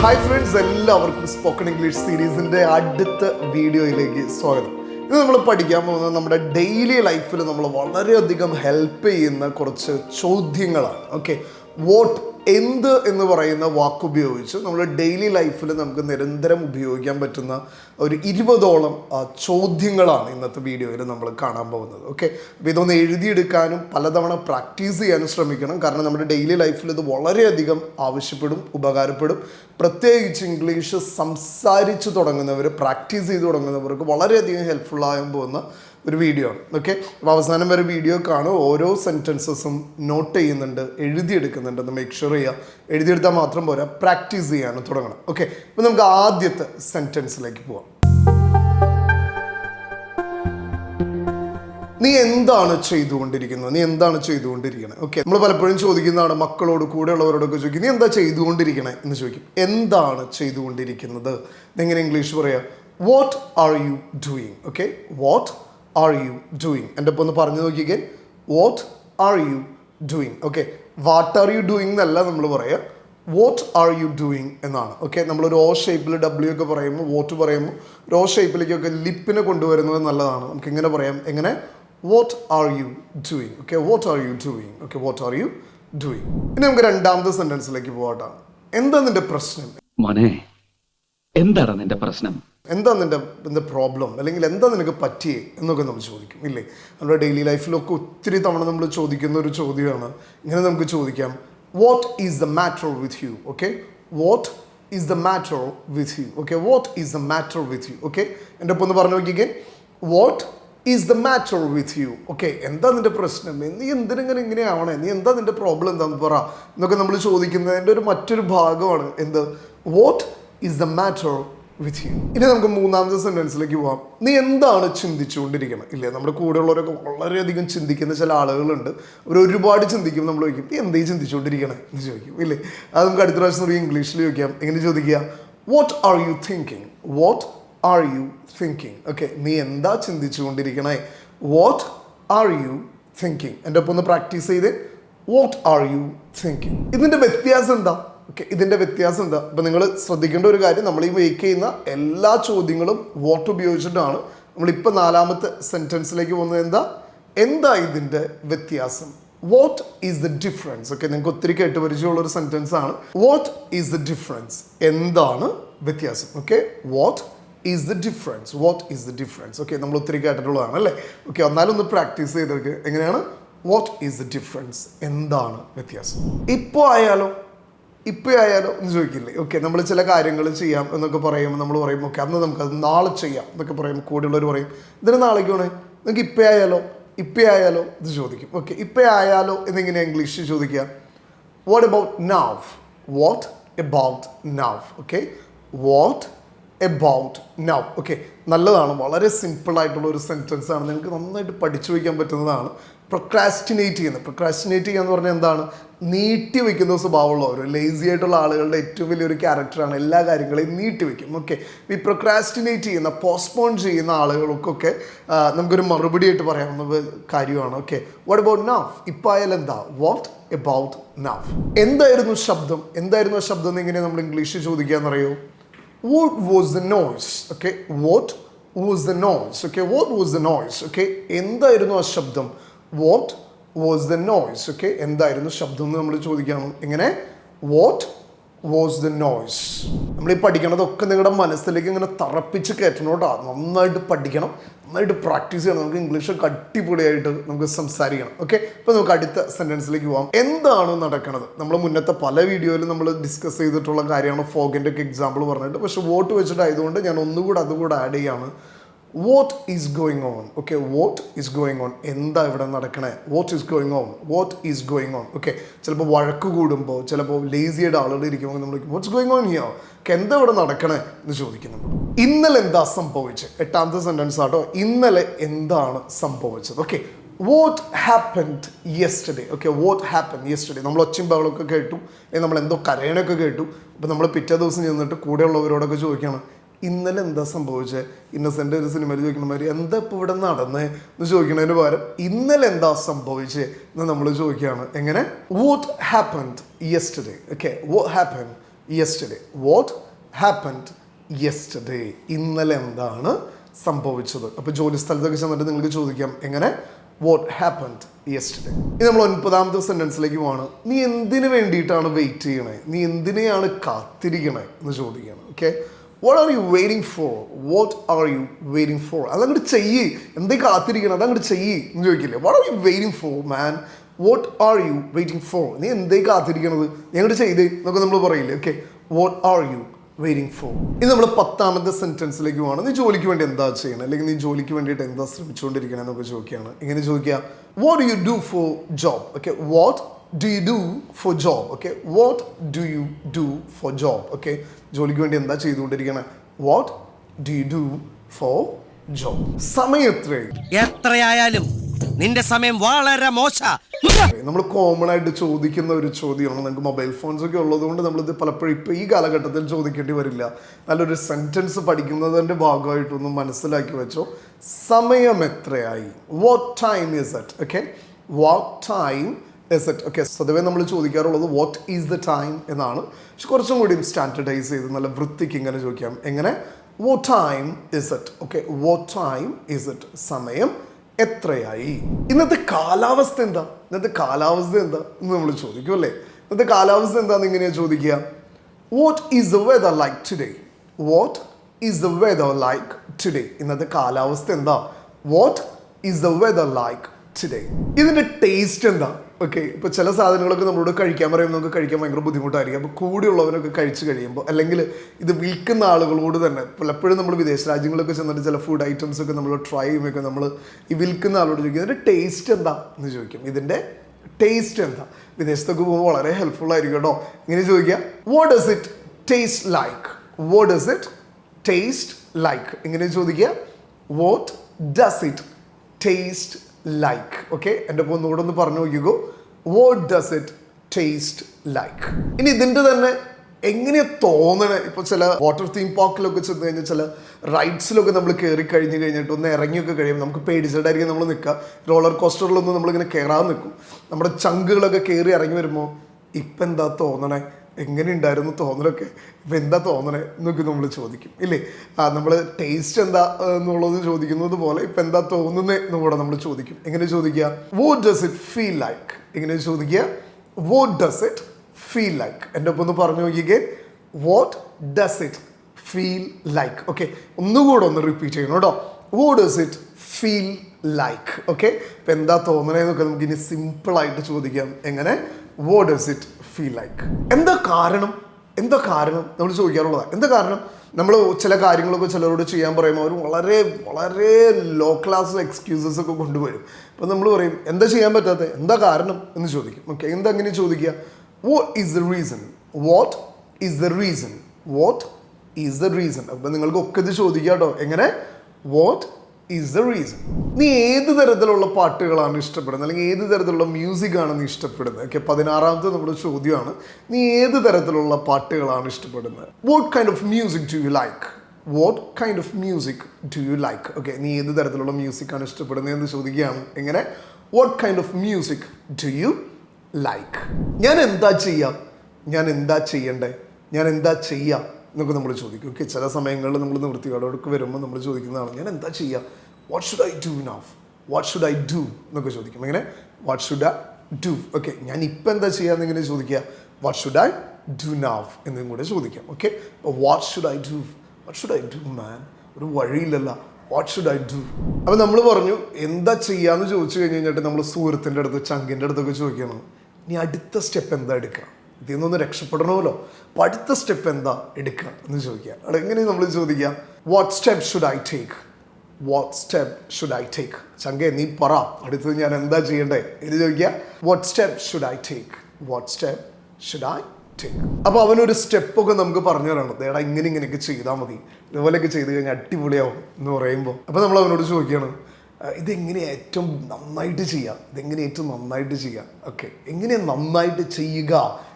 Hi friends എല്ലാവർക്കും spoken English സീരീസിന്റെ അടുത്ത വീഡിയോയിലേക്ക് സ്വാഗതം. ഇത് നമ്മൾ പഠിക്കാൻ പോകുന്നത് നമ്മുടെ ഡെയിലി ലൈഫിൽ നമ്മൾ വളരെയധികം ഹെൽപ്പ് ചെയ്യുന്ന കുറച്ച് ചോദ്യങ്ങളാണ്. ഓക്കെ വോട്ട് എന്ത് എന്ന് പറയുന്ന വാക്ക് ഉപയോഗിച്ച് നമ്മൾ ഡെയിലി ലൈഫിൽ നമുക്ക് നിരന്തരം ഉപയോഗിക്കാൻ പറ്റുന്ന ഒരു ഇരുപതോളം ചോദ്യങ്ങളാണ് ഇന്നത്തെ വീഡിയോയിൽ നമ്മൾ കാണാൻ പോകുന്നത്. ഓക്കെ അപ്പോൾ ഇതൊന്ന് എഴുതിയെടുക്കാനും പലതവണ പ്രാക്ടീസ് ചെയ്യാനും ശ്രമിക്കണം. കാരണം നമ്മുടെ ഡെയിലി ലൈഫിൽ ഇത് വളരെയധികം ആവശ്യപ്പെടും ഉപകാരപ്പെടും. പ്രത്യേകിച്ച് ഇംഗ്ലീഷ് സംസാരിച്ച് തുടങ്ങുന്നവർ പ്രാക്ടീസ് ചെയ്ത് തുടങ്ങുന്നവർക്ക് വളരെയധികം ഹെൽപ്ഫുൾ ആകാൻ പോകുന്ന ഒരു വീഡിയോ ആണ് ഓക്കെ അപ്പോൾ അവസാനം വരെ വീഡിയോ കാണും. ഓരോ സെന്റൻസസും നോട്ട് ചെയ്യുന്നുണ്ട് എഴുതിയെടുക്കുന്നുണ്ട്. എന്ന് മേക്ക് ഷുവർ ചെയ്യുക. എഴുതിയെടുത്താൽ മാത്രം പോരാ പ്രാക്ടീസ് ചെയ്യാനും തുടങ്ങണം. ഓക്കെ അപ്പോൾ നമുക്ക് ആദ്യത്തെ സെന്റൻസിലേക്ക് പോവാം. നീ എന്താണ് ചെയ്തുകൊണ്ടിരിക്കുന്നത്? നീ എന്താണ് ചെയ്തുകൊണ്ടിരിക്കുന്നത് ഓക്കെ നമ്മൾ പലപ്പോഴും ചോദിക്കുന്നതാണ് മക്കളോട് കൂടെയുള്ളവരോടൊക്കെ ചോദിക്കും നീ എന്താ ചെയ്തുകൊണ്ടിരിക്കണേ? എന്ന് ചോദിക്കും. എന്താണ് ചെയ്തുകൊണ്ടിരിക്കുന്നത്? എങ്ങനെ ഇംഗ്ലീഷ് പറയാം? What are you doing okay what are you doing എന്റെ ഒപ്പം ഒന്ന് പറഞ്ഞു നോക്കിക്കേ. What are you doing okay what are you doing എന്നല്ല നമ്മൾ പറയുക വാട്ട് ആർ യു ഡൂയിങ് എന്നാണ്. ഓക്കെ നമ്മളൊരു ഓ ഷേപ്പിൽ ഡബ്ല്യു ഒക്കെ പറയുമ്പോൾ വോട്ട് പറയുമ്പോൾ ഒരു ഓ ഷേപ്പിലേക്കൊക്കെ ലിപ്പിനെ കൊണ്ടുവരുന്നത് നല്ലതാണ്. നമുക്ക് ഇങ്ങനെ പറയാം. എങ്ങനെ? What are you doing okay what are you doing okay what are you doing ഇനി നമുക്ക് രണ്ടാമത്തെ സെന്റൻസിലേക്ക് പോകട്ടെ എന്താ നിന്റെ പ്രശ്നം? മോനെ എന്താണ് നിന്റെ പ്രശ്നം? എന്താ നിന്റെ എന്താ പ്രോബ്ലം അല്ലെങ്കിൽ എന്താ നിനക്ക് പറ്റിയേ? എന്നൊക്കെ നമ്മൾ ചോദിക്കും. ഇല്ലേ? നമ്മുടെ ഡെയിലി ലൈഫിലൊക്കെ ഒത്തിരി തവണ നമ്മൾ ചോദിക്കുന്ന ഒരു ചോദ്യമാണ്. ഇങ്ങനെ നമുക്ക് ചോദിക്കാം. What is the matter with you okay what is the matter with you okay what is the matter with you okay എന്റെ ഒപ്പം ഒന്ന് പറഞ്ഞു നോക്കിക്കേ. What is the matter with you okay എന്താ നിന്റെ പ്രശ്നം? നീ എന്തിനെങ്ങനെ ഇങ്ങനെ ആവണേ നീ എന്താ നിന്റെ പ്രോബ്ലം എന്താന്ന് പറ? എന്നൊക്കെ നമ്മൾ ചോദിക്കുന്നതിന്റെ ഒരു മറ്റൊരു ഭാഗമാണ് എന്ത്? What is the matter you ഇനി നമുക്ക് മൂന്നാമത്തെ സെന്റൻസിലേക്ക് പോവാം. നീ എന്താണ് ചിന്തിച്ചുകൊണ്ടിരിക്കണം ഇല്ലേ? നമ്മുടെ കൂടെയുള്ളവരൊക്കെ വളരെയധികം ചിന്തിക്കുന്ന ചില ആളുകളുണ്ട്. അവർ ഒരുപാട് ചിന്തിക്കും. നമ്മൾ ചോദിക്കും നീ എന്തേ ചിന്തിച്ചുകൊണ്ടിരിക്കണം? എന്ന് ചോദിക്കും ഇല്ലേ? അത് നമുക്ക് അടുത്ത പ്രാവശ്യം നമുക്ക് ഇംഗ്ലീഷിൽ ചോദിക്കാം. എങ്ങനെ ചോദിക്കുക? What are you thinking what are you thinking okay നീ എന്താ ചിന്തിച്ചുകൊണ്ടിരിക്കണേ? വാട്ട് ആർ യു തിങ്കിങ് എന്റെ ഒപ്പം ഒന്ന് പ്രാക്ടീസ് ചെയ്ത്. വാട്ട് ആർ യു തിങ്കിങ് ഇതിന്റെ വ്യത്യാസം എന്താ? ഓക്കെ ഇതിന്റെ വ്യത്യാസം എന്താ? അപ്പം നിങ്ങൾ ശ്രദ്ധിക്കേണ്ട ഒരു കാര്യം നമ്മൾ ഈ മേക്ക് ചെയ്യുന്ന എല്ലാ ചോദ്യങ്ങളും വോട്ട് ഉപയോഗിച്ചിട്ടാണ്. നമ്മളിപ്പോൾ നാലാമത്തെ സെന്റൻസിലേക്ക് പോകുന്നത് എന്താ? എന്താ ഇതിന്റെ വ്യത്യാസം? What is the difference okay നിങ്ങൾക്ക് ഒത്തിരി കേട്ട് പരിചയമുള്ള ഒരു സെന്റൻസ് ആണ്. വാട്ട് ഈസ് ദ ഡിഫറൻസ് എന്താണ് വ്യത്യാസം? Okay what is the difference what is the difference okay നമ്മൾ ഒത്തിരി കേട്ടിട്ടുള്ളതാണ് അല്ലേ? ഓക്കെ എന്നാലും ഒന്ന് പ്രാക്ടീസ് ചെയ്തൊക്കെ എങ്ങനെയാണ്? വാട്ട് ഈസ് ദ ഡിഫറൻസ് എന്താണ് വ്യത്യാസം? ഇപ്പോൾ ആയാലോ? ഇപ്പോൾ ആയാലോ എന്ന് ചോദിക്കില്ലേ? ഓക്കെ നമ്മൾ ചില കാര്യങ്ങൾ ചെയ്യാം എന്നൊക്കെ പറയുമ്പോൾ നമ്മൾ പറയും ഓക്കെ അന്ന് നമുക്കത് നാളെ ചെയ്യാം എന്നൊക്കെ പറയും കൂടെയുള്ളവർ പറയും. ഇതിന് നാളേക്ക് വേണേ നിങ്ങൾക്ക് ഇപ്പോൾ ആയാലോ ഇത് ചോദിക്കും. ഓക്കെ ഇപ്പോൾ ആയാലോ എന്നെങ്ങനെയാണ് ഇംഗ്ലീഷിൽ ചോദിക്കുക. What about now what about now okay what about now okay നല്ലതാണ്. വളരെ സിമ്പിൾ ആയിട്ടുള്ള ഒരു സെന്റൻസ് ആണ്. നിങ്ങൾക്ക് നന്നായിട്ട് പഠിച്ചു വയ്ക്കാൻ പറ്റുന്നതാണ്. പ്രൊക്രാസ്റ്റിനേറ്റ് ചെയ്യുന്നത്. പ്രൊക്രാസ്റ്റിനേറ്റ് ചെയ്യുക എന്ന് പറഞ്ഞാൽ എന്താണ്? നീട്ടി വയ്ക്കുന്ന സ്വഭാവമുള്ളവർ ലേസി ആയിട്ടുള്ള ആളുകളുടെ ഏറ്റവും വലിയൊരു ക്യാരക്ടറാണ് എല്ലാ കാര്യങ്ങളെയും നീട്ടി വയ്ക്കും. ഓക്കെ ഈ പ്രൊക്രാസ്റ്റിനേറ്റ് ചെയ്യുന്ന പോസ്റ്റ്പോൺ ചെയ്യുന്ന ആളുകൾക്കൊക്കെ നമുക്കൊരു മറുപടി ആയിട്ട് പറയാവുന്ന കാര്യമാണ്. ഓക്കെ വാട്ട് അബൌട്ട് നവ് ഇപ്പം ആയാലും എന്താ? വാട്ട് എബൌട്ട് നവ് എന്തായിരുന്നു ശബ്ദം? എന്തായിരുന്നു ശബ്ദം എന്ന് ഇങ്ങനെ നമ്മൾ ഇംഗ്ലീഷിൽ ചോദിക്കാന്നറിയോ? What was the noise okay what was the noise okay what was the noise okay എന്തായിരുന്നു ആ ശബ്ദം what was the noise okay എന്തായിരുന്നു ശബ്ദം എന്ന് നമ്മൾ ചോദിക്കണം എങ്ങനെ what was ദ നോയ്സ് നമ്മൾ ഈ പഠിക്കണതൊക്കെ നിങ്ങളുടെ മനസ്സിലേക്ക് ഇങ്ങനെ തറപ്പിച്ച് കയറ്റണം കേട്ടോ. നന്നായിട്ട് പഠിക്കണം. നന്നായിട്ട് പ്രാക്ടീസ് ചെയ്യണം. നമുക്ക് ഇംഗ്ലീഷൊക്കെ അടിപൊളിയായിട്ട് നമുക്ക് സംസാരിക്കണം. ഓക്കെ അപ്പോൾ നമുക്ക് അടുത്ത സെന്റൻസിലേക്ക് പോകാം എന്താണ് നടക്കുന്നത് നമ്മൾ മുന്നത്തെ പല വീഡിയോയിലും നമ്മൾ ഡിസ്കസ് ചെയ്തിട്ടുള്ള കാര്യമാണ് ഫോഗിന്റെ ഒക്കെ എക്സാമ്പിൾ പറഞ്ഞിട്ട്. പക്ഷെ വോട്ട് വെച്ചിട്ടായതുകൊണ്ട് ഞാൻ ഒന്നുകൂടെ അതുകൂടെ ആഡ് ചെയ്യാണ്. What is going on okay what is going on എന്താ ഇവിടെ നടക്കണേ? What is going on what is going on okay ചിലപ്പോൾ വഴക്ക് കൂടുമ്പോൾ ചിലപ്പോൾ ലേസിയുടെ ആളുകൾ ഇരിക്കുമ്പോൾ നമ്മൾ what's going on here okay എന്താ ഇവിടെ നടക്കണേ? എന്ന് ചോദിക്കുന്നു. ഇന്നലെ എന്താ സംഭവിച്ചത് എട്ടാമത്തെ സെന്റൻസ് ആട്ടോ. ഇന്നലെ എന്താണ് സംഭവിച്ചത്? Okay what happened yesterday okay what happen yesterday നമ്മൾ ഒച്ചയും ബഹളമൊക്കെ കേട്ടു. നമ്മൾ എന്തോ കരയണൊക്കെ കേട്ടു. അപ്പോൾ നമ്മൾ പിറ്റേ ദിവസം ചെന്നിട്ട് കൂടെയുള്ളവരോടൊക്കെ ചോദിക്കണം ഇന്നലെ എന്താ സംഭവിച്ചത് ഇന്നസെന്റ് ഒരു സിനിമയിൽ ചോദിക്കുന്ന മാതിരി എന്താ ഇപ്പോൾ ഇവിടെ നടന്നേ എന്ന് ചോദിക്കുന്നതിന് പകരം ഇന്നലെ എന്താ സംഭവിച്ചത് എന്ന് നമ്മൾ ചോദിക്കുകയാണ്. എങ്ങനെ? What happened yesterday okay what happen yesterday what happened yesterday ഇന്നലെ എന്താണ് സംഭവിച്ചത്? അപ്പോൾ ജോലി സ്ഥലത്തൊക്കെ ചെന്നിട്ട് നിങ്ങൾക്ക് ചോദിക്കാം. എങ്ങനെ? വാട്ട് ഹാപ്പൻഡ് യെസ്റ്റർഡേ ഇത് നമ്മൾ ഒൻപതാമത്തെ സെന്റൻസിലേക്ക് പോവാണ്. നീ എന്തിനു വേണ്ടിയിട്ടാണ് വെയിറ്റ് ചെയ്യണേ? നീ എന്തിനെയാണ് കാത്തിരിക്കണേ എന്ന് ചോദിക്കുകയാണ്. Okay what are you waiting for what are you waiting for അതങ്ങോട്ട് ചെയ്യ്. എന്തേ കാത്തിരിക്കണം? അതങ്ങോട്ട് ചെയ്യ്. എന്ന് ചോദിക്കില്ലേ? What are you waiting for man what are you waiting for നീ എന്തേ കാത്തിരിക്കണത്? നീ അങ്ങോട്ട് ചെയ്തേ എന്നൊക്കെ നമ്മൾ പറയില്ലേ? Okay what are you waiting for ഇത് നമ്മൾ പത്താമത്തെ സെന്റൻസിലേക്ക് പോകണം നീ ജോലിക്ക് വേണ്ടി എന്താ ചെയ്യണം? അല്ലെങ്കിൽ നീ ജോലിക്ക് വേണ്ടിയിട്ട് എന്താ ശ്രമിച്ചുകൊണ്ടിരിക്കണം എന്നൊക്കെ ചോദിക്കുകയാണ്. ഇങ്ങനെ ചോദിക്കുക. What you do for job okay what do you do for job okay what do you do for job okay ജോലിക്ക് വേണ്ടി എന്താ ചെയ്തുകൊണ്ടിരിക്കണം? What do you do for job സമയം എത്രയായി? എത്രയായാലും നിന്റെ സമയം വളരെ മോശ. നമ്മൾ കോമൺ ആയിട്ട് ചോദിക്കുന്ന ഒരു ചോദ്യമാണ്. നമുക്ക് മൊബൈൽ ഫോൺസ് ഒക്കെ ഉള്ളതുകൊണ്ട് നമ്മളിത് പലപ്പോഴും ഇപ്പോൾ ഈ കാലഘട്ടത്തിൽ ചോദിക്കേണ്ടി വരില്ല. നല്ലൊരു സെന്റൻസ് പഠിക്കുന്നതിന്റെ ഭാഗമായിട്ടൊന്ന് മനസ്സിലാക്കി വെച്ചോ. സമയം എത്രയായി? What time is it okay what time is it okay സ്വതവേ നമ്മൾ ചോദിക്കാറുള്ളത് വാട്ട് ഈസ് ദ ടൈം എന്നാണ്. പക്ഷെ കുറച്ചും കൂടി സ്റ്റാൻഡർഡൈസ് ചെയ്ത് നല്ല വൃത്തിക്ക് ഇങ്ങനെ ചോദിക്കാം. എങ്ങനെ? What time is it okay what time is it സമയം എത്രയായി? ഇന്നത്തെ കാലാവസ്ഥ എന്താ? ഇന്നത്തെ കാലാവസ്ഥ എന്താ? എന്ന് നമ്മൾ ചോദിക്കും അല്ലേ? ഇന്നത്തെ കാലാവസ്ഥ എന്താന്ന് ഇങ്ങനെയാണ് ചോദിക്കുക? What is the weather like today what is the weather like today ഇന്നത്തെ കാലാവസ്ഥ എന്താ? What is the weather like today ഇതിന്റെ ടേസ്റ്റ് എന്താ? ഓക്കെ ഇപ്പോൾ ചില സാധനങ്ങളൊക്കെ നമ്മളോട് കഴിക്കാൻ പറയുമ്പോൾ നമുക്ക് കഴിക്കാൻ ഭയങ്കര ബുദ്ധിമുട്ടായിരിക്കും. അപ്പോൾ കൂടെയുള്ളവരൊക്കെ കഴിച്ച് കഴിയുമ്പോൾ അല്ലെങ്കിൽ ഇത് വിൽക്കുന്ന ആളുകളോട് തന്നെ പലപ്പോഴും നമ്മൾ വിദേശ രാജ്യങ്ങളൊക്കെ ചെന്നിട്ട് ചില ഫുഡ് ഐറ്റംസ് ഒക്കെ നമ്മൾ ട്രൈ ചെയ്യുമ്പോൾ നമ്മൾ ഈ വിൽക്കുന്ന ആളോട് ചോദിക്കും ഇതിന്റെ ടേസ്റ്റ് എന്താ? എന്ന് ചോദിക്കും. ഇതിന്റെ ടേസ്റ്റ് എന്താ? വിദേശത്തൊക്കെ പോകുമ്പോൾ വളരെ ഹെൽപ്ഫുൾ ആയിരിക്കും കേട്ടോ. ഇങ്ങനെ ചോദിക്കുക what does it taste like what does it taste like ഇങ്ങനെ ചോദിക്കുക what does it taste like okay എന്റെ ഒപ്പം ഒന്നുകൂടെ ഒന്ന് പറഞ്ഞു നോക്കിക്കോ. What does it taste like ഇനി ഇതിന്റെ തന്നെ എങ്ങനെ തോന്നണേ? ഇപ്പോൾ ചില വാട്ടർ തീം പാർക്കിലൊക്കെ ചെന്ന് കഴിഞ്ഞാൽ ചില റൈഡ്സിലൊക്കെ നമ്മൾ കയറി കഴിഞ്ഞ് കഴിഞ്ഞിട്ട് ഒന്ന് ഇറങ്ങിയൊക്കെ കഴിയുമ്പോൾ നമുക്ക് പേടിച്ചിട്ടായിരിക്കും നമ്മൾ നിൽക്കുക റോളർ കോസ്റ്ററിലൊന്നും നമ്മളിങ്ങനെ കയറാതെ നിൽക്കും നമ്മുടെ ചങ്കുകളൊക്കെ കയറി ഇറങ്ങി വരുമ്പോൾ ഇപ്പം എന്താ തോന്നണേ? എങ്ങനെ ഉണ്ടായിരുന്നു തോന്നലൊക്കെ? ഇപ്പം എന്താ തോന്നണേ എന്നൊക്കെ നമ്മൾ ചോദിക്കും. ഇല്ലേ? നമ്മൾ ടേസ്റ്റ് എന്താ എന്നുള്ളത് ചോദിക്കുന്നത് പോലെ ഇപ്പം എന്താ തോന്നുന്നേ എന്നുകൂടെ നമ്മൾ ചോദിക്കും. എങ്ങനെ ചോദിക്കുക? What does it feel like എങ്ങനെ ചോദിക്കുക? What does it feel like എന്റെ ഒപ്പം ഒന്ന് പറഞ്ഞു നോക്കിക്കേ what does it feel like okay ഒന്നുകൂടെ ഒന്ന് റിപ്പീറ്റ് ചെയ്യണം കേട്ടോ. What does it feel like okay ഇപ്പം എന്താ തോന്നണേന്നൊക്കെ നമുക്ക് ഇനി സിമ്പിളായിട്ട് ചോദിക്കാം. എങ്ങനെ? What does it feel like എന്താ കാരണം? എന്താ കാരണം? നമ്മൾ ചോദിക്കാറുള്ളതാണ് എന്താ കാരണം? നമ്മൾ ചില കാര്യങ്ങളൊക്കെ ചിലരോട് ചെയ്യാൻ പറയുമ്പോൾ അവർ വളരെ വളരെ ലോ ക്ലാസ് എക്സ്ക്യൂസസ് ഒക്കെ കൊണ്ടുവരും. അപ്പം നമ്മൾ പറയും എന്താ ചെയ്യാൻ പറ്റാത്തത്? എന്താ കാരണം? എന്ന് ചോദിക്കും. ഓക്കെ എന്താ അങ്ങനെ ചോദിക്കുക? What is the reason what is the reason what is the reason അപ്പം നിങ്ങൾക്ക് ഒക്കെ ഇത് ചോദിക്കാം കേട്ടോ. എങ്ങനെ? വാട്ട് ഈസ് ദ റീസൺ നീ ഏത് തരത്തിലുള്ള പാട്ടുകളാണ് ഇഷ്ടപ്പെടുന്നത്? അല്ലെങ്കിൽ ഏത് തരത്തിലുള്ള മ്യൂസിക്കാണ് നീ ഇഷ്ടപ്പെടുന്നത്? ഓക്കെ പതിനാറാമത്തെ നമ്മുടെ ചോദ്യമാണ്. നീ ഏത് തരത്തിലുള്ള പാട്ടുകളാണ് ഇഷ്ടപ്പെടുന്നത്? What kind of music do you like what kind of music do you like okay നീ ഏത് തരത്തിലുള്ള മ്യൂസിക്കാണ് ഇഷ്ടപ്പെടുന്നത് എന്ന് ചോദിക്കുകയാണ്. എങ്ങനെ? What kind of music do you like ഞാൻ എന്താ ചെയ്യാം? ഞാൻ എന്താ ചെയ്യണ്ടേ? ഞാൻ എന്താ ചെയ്യാം? എന്നൊക്കെ നമ്മൾ ചോദിക്കും. ഓക്കെ ചില സമയങ്ങളിൽ നമ്മൾ നിവൃത്തികേടോടൊക്കെ വരുമ്പോൾ നമ്മൾ ചോദിക്കുന്നതാണ് ഞാൻ എന്താ ചെയ്യുക what should I do now what should I do എന്നൊക്കെ ചോദിക്കും. എങ്ങനെ what should I do okay ഞാൻ ഇപ്പം എന്താ ചെയ്യാന്ന് ഇങ്ങനെ ചോദിക്കുക. വാട്ട് ഷുഡ് ഐ ഡു നാവ് എന്നും കൂടെ ചോദിക്കാം. Okay what should I do what should I do man ഒരു വഴിയില്ലല്ല വാട്ട് ഷുഡ് ഐ ഡു അപ്പം നമ്മൾ പറഞ്ഞു എന്താ ചെയ്യാന്ന് ചോദിച്ചു കഴിഞ്ഞ് കഴിഞ്ഞിട്ട് നമ്മൾ സുഹൃത്തിന്റെ അടുത്ത് ചങ്കിന്റെ അടുത്തൊക്കെ ചോദിക്കണം. ഇനി അടുത്ത സ്റ്റെപ്പ് എന്താ എടുക്കുക? ഇതിൽ നിന്നൊന്ന് രക്ഷപ്പെടണമല്ലോ. അപ്പം അടുത്ത സ്റ്റെപ്പ് എന്താ എടുക്കുക എന്ന് ചോദിക്കുക. അവിടെ എങ്ങനെ നമ്മൾ ചോദിക്കുക? What step should I take what step should I take ചങ്കേ നീ പറ. അടുത്തത് ഞാൻ എന്താ ചെയ്യണ്ടേ? എന്ന് ചോദിക്കുക what step should I take what step should I take അപ്പോൾ അവനൊരു സ്റ്റെപ്പൊക്കെ നമുക്ക് പറഞ്ഞു തരാണ്. ദേടാ ഇങ്ങനെ ഇങ്ങനെയൊക്കെ ചെയ്താൽ മതി. ഇതുപോലെയൊക്കെ ചെയ്ത് കഴിഞ്ഞാൽ അടിപൊളിയാവും എന്ന് പറയുമ്പോൾ അപ്പോൾ നമ്മൾ അവനോട് ചോദിക്കുകയാണ് "ആ, ഇതെങ്ങനെ ഏറ്റവും നന്നായിട്ട് ചെയ്യാം? ഇതെങ്ങനെ ഏറ്റവും നന്നായിട്ട് ചെയ്യാം? ഓക്കെ എങ്ങനെ നന്നായിട്ട് ചെയ്യുക?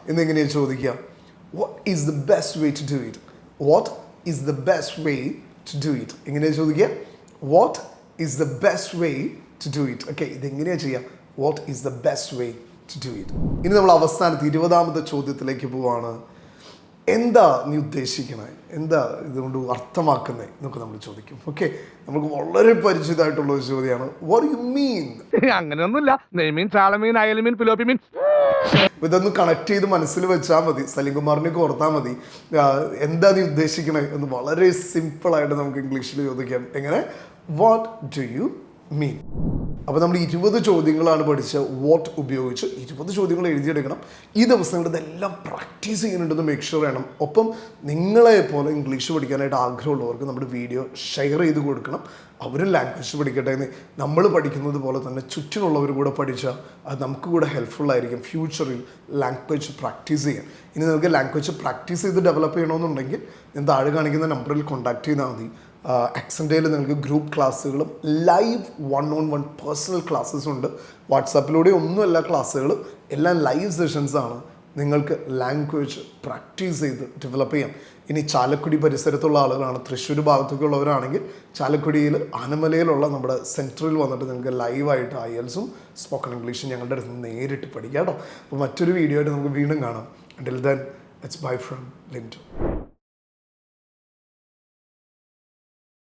എന്നെങ്ങനെയാണ് ചോദിക്കുക what is the best way to do it what is the best way to do it എങ്ങനെയാണ് ചോദിക്കുക what is the best way to do it okay ഇതെങ്ങനെയാണ് ചെയ്യുക what is the best way to do it ഇനി നമ്മൾ അവസാനത്തെ ഇരുപതാമത്തെ ചോദ്യത്തിലേക്ക് പോവാണ്. എന്താ നീ ഉദ്ദേശിക്കണേ? എന്താ ഇതുകൊണ്ട് അർത്ഥമാക്കുന്നത് എന്നൊക്കെ നമ്മൾ ചോദിക്കും. ഓക്കെ നമുക്ക് വളരെ പരിചിതമായിട്ടുള്ള ഒരു ചോദ്യമാണ്. വാട്ട് യു മീൻ അങ്ങനെയൊന്നുമില്ല. നെയ്മീൻ ചാളമീൻ അയൽമീൻ പിലോപ്പി മീൻ ഇതൊന്ന് കണക്ട് ചെയ്ത് മനസ്സിൽ വെച്ചാൽ മതി. സലിംകുമാറിനൊക്കെ ഓർത്താൽ മതി. എന്താ നീ ഉദ്ദേശിക്കണേ എന്ന് വളരെ സിമ്പിളായിട്ട് നമുക്ക് ഇംഗ്ലീഷിൽ ചോദിക്കാം. എങ്ങനെ? വാട്ട് ഡു യു മീൻ അപ്പോൾ നമ്മൾ ഇരുപത് ചോദ്യങ്ങളാണ് പഠിച്ച വോട്ട് ഉപയോഗിച്ച് ഇരുപത് ചോദ്യങ്ങൾ എഴുതിയെടുക്കണം. ഈ ദിവസങ്ങളിൽ ഇതെല്ലാം പ്രാക്ടീസ് ചെയ്യുന്നുണ്ടെന്ന് മേക്ക് ഷുവർ ചെയ്യണം ഒപ്പം നിങ്ങളെ പോലെ ഇംഗ്ലീഷ് പഠിക്കാനായിട്ട് ആഗ്രഹമുള്ളവർക്ക് നമ്മുടെ വീഡിയോ ഷെയർ ചെയ്ത് കൊടുക്കണം. അവരും ലാംഗ്വേജ് പഠിക്കട്ടെ എന്ന്. നമ്മൾ പഠിക്കുന്നത് പോലെ തന്നെ ചുറ്റിനുള്ളവർ കൂടെ പഠിച്ചാൽ അത് നമുക്ക് കൂടെ ഹെൽപ്ഫുൾ ആയിരിക്കും. ഫ്യൂച്ചറിൽ ലാംഗ്വേജ് പ്രാക്ടീസ് ചെയ്യാൻ. ഇനി നിങ്ങൾക്ക് ലാംഗ്വേജ് പ്രാക്ടീസ് ചെയ്ത് ഡെവലപ്പ് ചെയ്യണമെന്നുണ്ടെങ്കിൽ ഞാൻ താഴെ കാണിക്കുന്ന നമ്പറിൽ കോൺടാക്ട് ചെയ്താൽ മതി. ആക്സന്റയിൽ നിങ്ങൾക്ക് ഗ്രൂപ്പ് ക്ലാസ്സുകളും live one on one personal ക്ലാസ്സസും ഉണ്ട്. വാട്സാപ്പിലൂടെ ഒന്നുമല്ല ക്ലാസ്സുകൾ എല്ലാം ലൈവ് സെഷൻസാണ് നിങ്ങൾക്ക് ലാംഗ്വേജ് പ്രാക്ടീസ് ചെയ്ത് ഡെവലപ്പ് ചെയ്യാം. ഇനി ചാലക്കുടി പരിസരത്തുള്ള ആളുകളാണ്. തൃശ്ശൂർ ഭാഗത്തൊക്കെ ഉള്ളവരാണെങ്കിൽ ചാലക്കുടിയിൽ ആനമലയിലുള്ള നമ്മുടെ സെന്ററിൽ വന്നിട്ട് നിങ്ങൾക്ക് ലൈവായിട്ട് ഐഎൽസും സ്പോക്കൺ ഇംഗ്ലീഷും ഞങ്ങളുടെ അടുത്ത് നിന്ന് നേരിട്ട് പഠിക്കാം കേട്ടോ. അപ്പോൾ മറ്റൊരു വീഡിയോ ആയിട്ട് നമുക്ക് വീണ്ടും കാണാം. Till then it's bye from Lintu